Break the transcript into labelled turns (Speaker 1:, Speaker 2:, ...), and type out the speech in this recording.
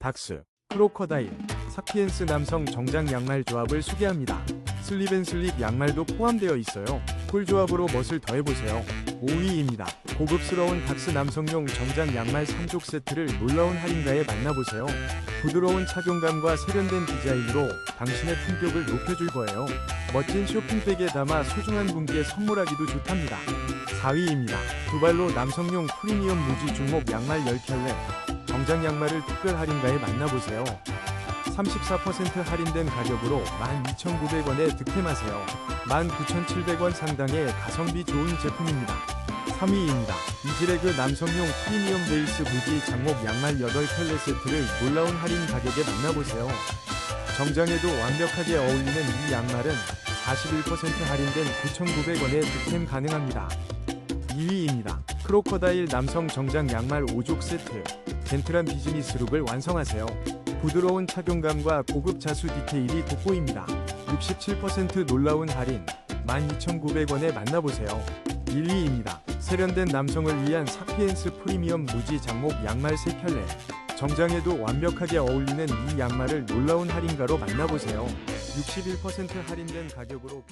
Speaker 1: 닥스, 크로커다일, 사피엔스 남성 정장 양말 조합을 소개합니다. 슬립앤슬립 양말도 포함되어 있어요. 꿀 조합으로 멋을 더해보세요. 5위입니다. 고급스러운 닥스 남성용 정장 양말 3족 세트를 놀라운 할인가에 만나보세요. 부드러운 착용감과 세련된 디자인으로 당신의 품격을 높여줄 거예요. 멋진 쇼핑백에 담아 소중한 분께 선물하기도 좋답니다. 4위입니다. 두 발로 남성용 프리미엄 무지 중목 양말 10켤레 정장 양말을 특별 할인가에 만나보세요. 34% 할인된 가격으로 12,900원에 득템하세요. 19,700원 상당의 가성비 좋은 제품입니다. 3위입니다. 이지레그 남성용 프리미엄 베이스 무지 장목 양말 8켤레 세트를 놀라운 할인 가격에 만나보세요. 정장에도 완벽하게 어울리는 이 양말은 41% 할인된 9,900원에 득템 가능합니다. 2위입니다. 크로커다일 남성 정장 양말 5족 세트. 젠틀한 비즈니스룩을 완성하세요. 부드러운 착용감과 고급 자수 디테일이 돋보입니다. 67% 놀라운 할인 12,900원에 만나보세요. 1위입니다. 세련된 남성을 위한 사피엔스 프리미엄 무지 장목 양말 3켤레. 정장에도 완벽하게 어울리는 이 양말을 놀라운 할인가로 만나보세요. 61% 할인된 가격으로.